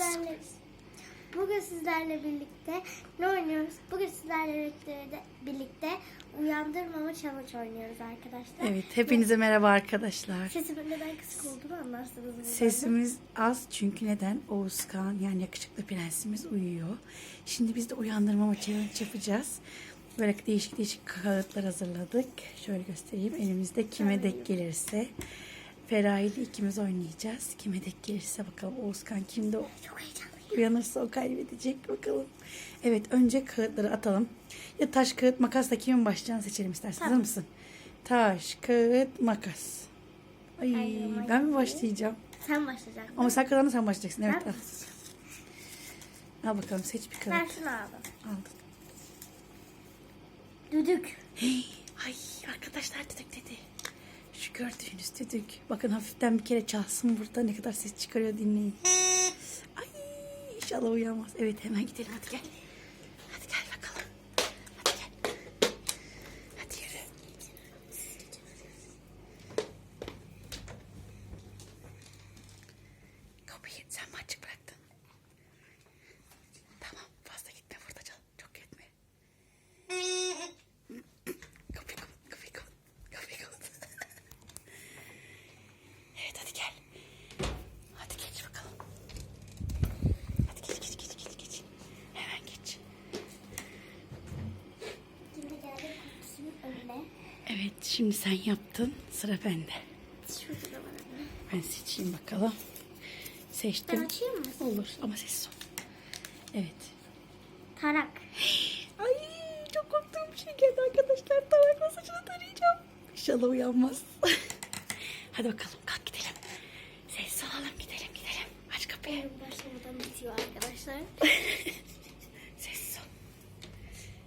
sizlerle Bugün sizlerle birlikte ne oynuyoruz? Bugün sizlerle birlikte, birlikte uyandırmama challenge oynuyoruz arkadaşlar. Evet, hepinize merhaba arkadaşlar. Sesimin neden kısık olduğunu anlarsınız. buradan. Sesimiz az çünkü neden? Oğuzkan yani yakışıklı prensimiz uyuyor. Şimdi biz de uyandırmama challenge yapacağız. Böyle değişik değişik kağıtlar hazırladık. Şöyle göstereyim. Elimizde kime denk gelirse. Feraye ile ikimiz oynayacağız. Kime denk gelirse bakalım Oğuzkan kimde o Çok heyecanlıyım. Uyanırsa o kaybedecek bakalım. Evet önce kağıtları atalım. Ya taş kağıt makasla kimin başlayacağını seçelim istersen. Tamam. Hazır mısın? Taş kağıt makas. Ay Hayır, ben mi başlayacağım? Sen başlayacaksın. Ama sen kazandın sen başlayacaksın. Evet Ben al. Al bakalım seç bir Ben kağıt. şunu aldım. Aldın. Düdük. Hey, ay arkadaşlar düdük dedi. Gördüğünüz düdük. Bakın hafiften bir kere çalsın burada ne kadar ses çıkarıyor dinleyin. Ay inşallah uyanmaz. Evet hemen gidelim hadi gel. Hadi gel bakalım. Hadi gel. Hadi yürü. Kapıyı sen mi açık bıraktın? Tamam fazla gitme burada çal. Çok gitme. Kapıyı kapat, kapıyı kapat, kapıyı kapat. evet hadi gel. Hadi geç bakalım. Hadi geç geç geç geç geç. Hemen geç. Yine geldim kutusunun önüne. Evet şimdi sen yaptın. Sıra bende. Ben seçeyim bakalım. Seçtim. Ben açayım mı? Olur ama sessiz ol. Evet. Tarak. Ay çok korktuğum bir şey geldi arkadaşlar. Tavakla saçını tarayacağım. İnşallah uyanmaz. Hadi bakalım kalk gidelim. Sessiz olalım gidelim gidelim. Aç kapıyı. Başlamadan bitiyor arkadaşlar. Sessiz ol.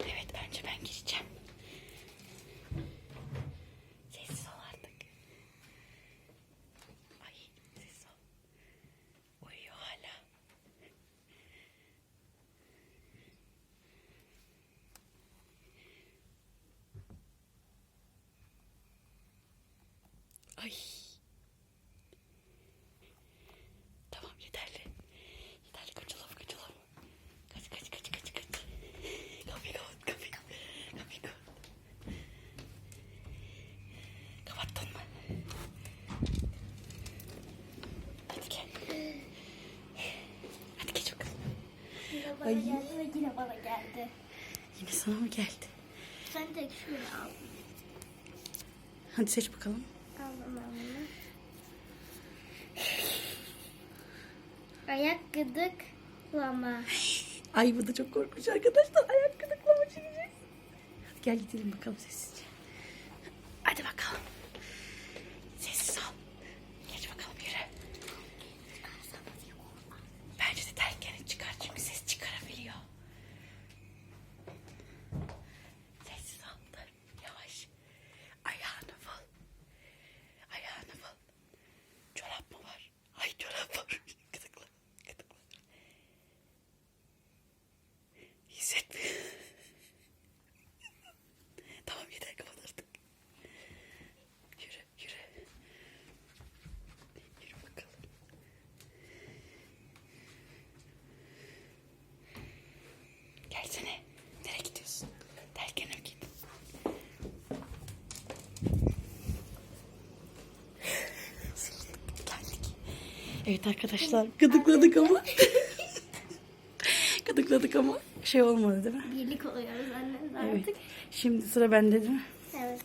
Evet önce ben gireceğim. Sessiz ol artık. Ay sessiz ol. Uyuyor hala. Ay. Tamam yeterli. Yeterli kaçalım kaçalım. Kaç kaç kaç kaç kaç. Kapıyı kapat kapıyı kapat. Kapıyı kapat. Kapattın mı? Hadi gel. Hadi geç bakalım. Yine bana Ay. geldi ve yine bana geldi. Yine sana mı geldi? Sen de şunu al. Hadi seç bakalım. Aldım ben bunu. Ayak gıdıklama. Ay bu da çok korkunç arkadaşlar. Ayak gıdıklama çekeceğiz. Hadi gel gidelim bakalım sessizce. Hadi bakalım. Sessiz ol. Geç bakalım yürü. Bence de terkeni çıkar çünkü ses çıkarabiliyor. Sessiz ol. Dur. Yavaş. Ayağını bul. Ayağını bul. Çorap mı var? Ay çorap var. Gıdıkla. Gıdıkla. Hissetmiyor. tamam yeter kapat artık. Yürü yürü. Yürü bakalım. Gelsene. Nereye gidiyorsun? Derken git. Geldik. Evet arkadaşlar gıdıkladık ama. gıdıkladık ama şey olmadı değil mi? Birlik oluyoruz annemle Evet. artık. Şimdi sıra bende değil mi? Evet.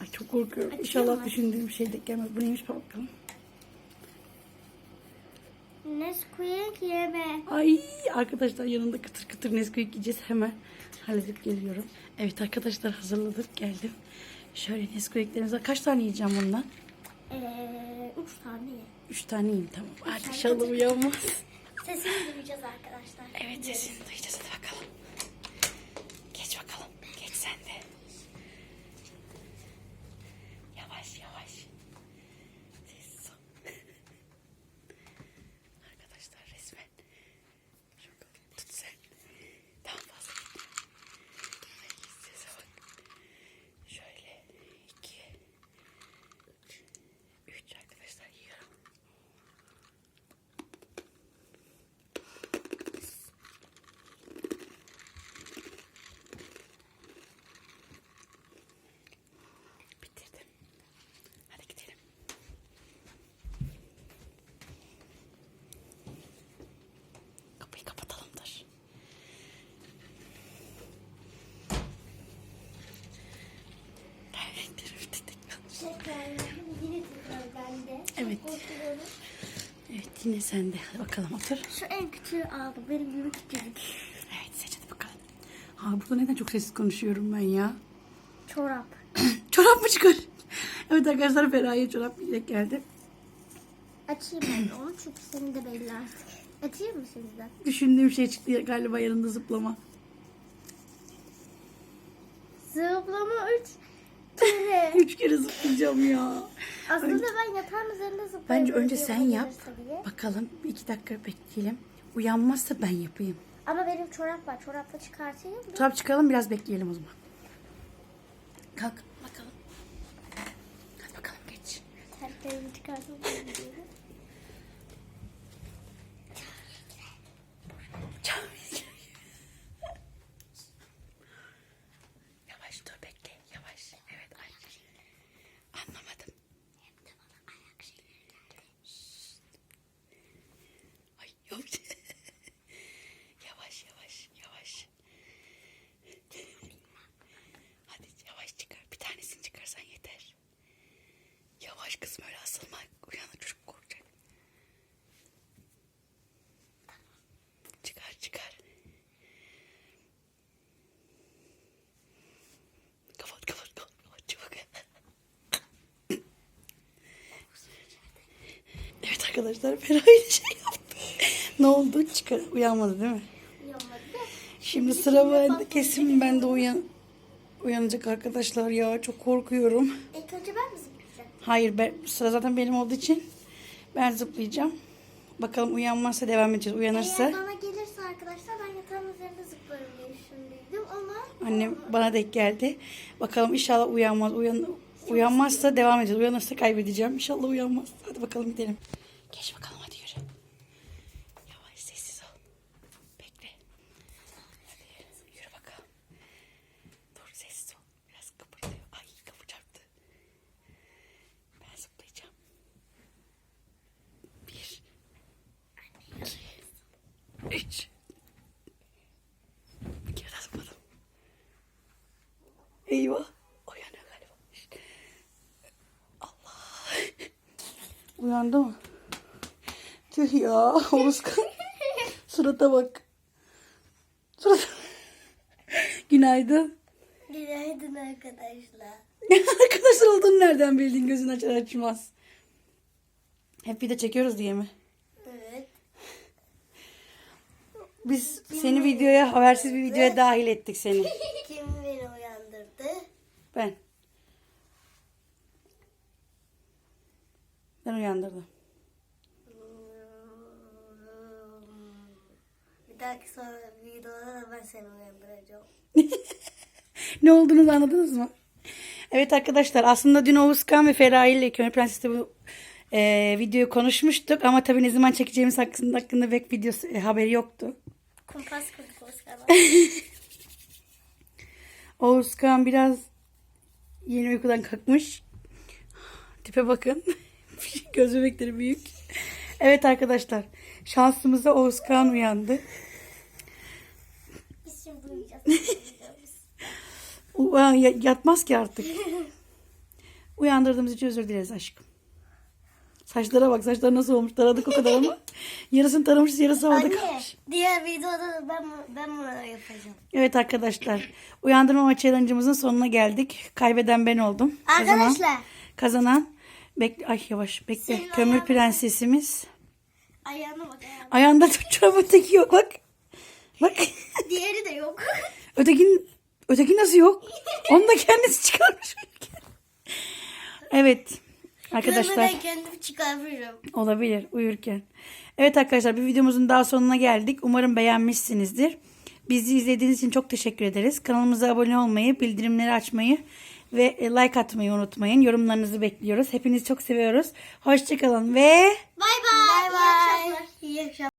Ay çok korkuyorum. Açıyor İnşallah mu? düşündüğüm şey de gelmez. Bu neymiş bakalım. Nesquik yeme. Ay arkadaşlar yanında kıtır kıtır Nesquik yiyeceğiz. Hemen halledip geliyorum. Evet arkadaşlar hazırladık geldim. Şöyle Nesquik'lerimiz var. Kaç tane yiyeceğim bundan? Ee, üç tane ye. Üç tane yiyeyim tamam. İnşallah kıtır. uyanmaz. Sesini duyacağız arkadaşlar. Evet sesini duyacağız hadi bakalım. Geç bakalım. Geç sen de. Yavaş yavaş. Sessiz ol. Arkadaşlar resmen. Çok tut sen. Daha fazla gitme. Sese bak. Şöyle. iki, Üç. Üç arkadaşlar yiyorum. Tekrar yine tekrar bende. Evet. Evet yine sende. Hadi bakalım otur. Şu en küçüğü aldım. Benim gibi küçücük. Evet seç hadi bakalım. Ha burada neden çok sessiz konuşuyorum ben ya? Çorap. çorap mı çıkar? Evet arkadaşlar Feraye çorap yiyecek geldi. Açayım ben onu çünkü senin de belli artık. Açayım mı sizden? Düşündüğüm şey çıktı galiba yanında zıplama. Zıplama 3 kere. Üç kere zıplayacağım ya. Aslında ben yatağın üzerinde zıplayabilirim. Bence önce sen yap. diye. Bakalım bir iki dakika bekleyelim. Uyanmazsa ben yapayım. Ama benim çorap var. Çorapla çıkartayım mı? Çorap çıkalım biraz bekleyelim o zaman. Kalk bakalım. Hadi bakalım geç. Terliklerimi çıkartayım. diyorum. Yavaş dur bekle. Yavaş. Evet ay. Anlamadım. Ay yavaş. yavaş yavaş yavaş. Hadi yavaş çıkar. Bir tanesini çıkarsan yeter. Yavaş kızım öyle asılma. Uyanır çocuk korkacak. Çıkar çıkar. Kapat kapat kapat. kapat çabuk. Arkadaşlar Feraye şey yaptı. ne oldu? Çıkar. Uyanmadı değil mi? Uyanmadı. Şimdi sıra bende. Kesin ben de uyan uyanacak arkadaşlar ya. Çok korkuyorum. İlk önce ben mi zıplayacağım? Hayır ben, sıra zaten benim olduğu için ben zıplayacağım. Bakalım uyanmazsa devam edeceğiz. Uyanırsa Eğer bana gelirse arkadaşlar ben yatağın üzerinde zıplarım diye düşündüydüm ama annem bana denk geldi. Bakalım inşallah uyanmaz. Uyan, uyanmazsa devam edeceğiz. Uyanırsa kaybedeceğim. İnşallah uyanmaz. Hadi bakalım gidelim. Geç bakalım hadi yürü. Yavaş sessiz ol. Bekle. Hadi yürü bakalım. Dur sessiz ol. Biraz kıpırdıyor. Ay kapı çarptı. Ben zıplayacağım. Bir. iki, Üç. Bir kere daha zıpladım. Eyvah. Uyandı mı? Tüh ya. Oğuzkan. Surata bak. Surata. Günaydın. Günaydın arkadaşlar. Arkadaşlar olduğunu nereden bildin gözün açar açmaz. Hep video çekiyoruz diye mi? Evet. Biz seni videoya habersiz bir videoya dahil ettik seni. Kim beni uyandırdı? Ben. Ben uyandırdım. Bir dahaki sonra videoda da ben seni uyandıracağım. ne olduğunu anladınız mı? Evet arkadaşlar aslında dün Oğuzkan ve Feraye ile Kömür Prenses'te bu e, videoyu konuşmuştuk ama tabii ne zaman çekeceğimiz hakkında, hakkında pek videosu e, haberi yoktu. Kumpas kurduk Oscar'la. Oğuzkan biraz yeni uykudan kalkmış. Tipe bakın. Göz bebekleri büyük. Evet arkadaşlar. Şansımıza Oğuzkan uyandı. Uyuyacağız. Uyan- ya- Yatmaz ki artık. Uyandırdığımız için özür dileriz aşkım. Saçlara bak. Saçlar nasıl olmuş. Taradık o kadar ama. Yarısını taramışız yarısı havada Anne, kalmış. diğer videoda da ben ben bunu yapacağım. Evet arkadaşlar. Uyandırmama challenge'ımızın sonuna geldik. Kaybeden ben oldum. Kazanan, Arkadaşlar. kazanan bekle ay yavaş bekle. Senin Kömür ayağın- prensesimiz. Ayağına bak ayağına. Ayağında çorabın teki yok bak. Bak. Diğeri de yok. Ötekin öteki nasıl yok? Onu da kendisi çıkarmış. evet. Arkadaşlar. Ben kendim çıkarırım. Olabilir uyurken. Evet arkadaşlar bir videomuzun daha sonuna geldik. Umarım beğenmişsinizdir. Bizi izlediğiniz için çok teşekkür ederiz. Kanalımıza abone olmayı, bildirimleri açmayı ve e, like atmayı unutmayın. Yorumlarınızı bekliyoruz. Hepinizi çok seviyoruz. Hoşçakalın ve Bay bay. Bay bay. İyi akşamlar.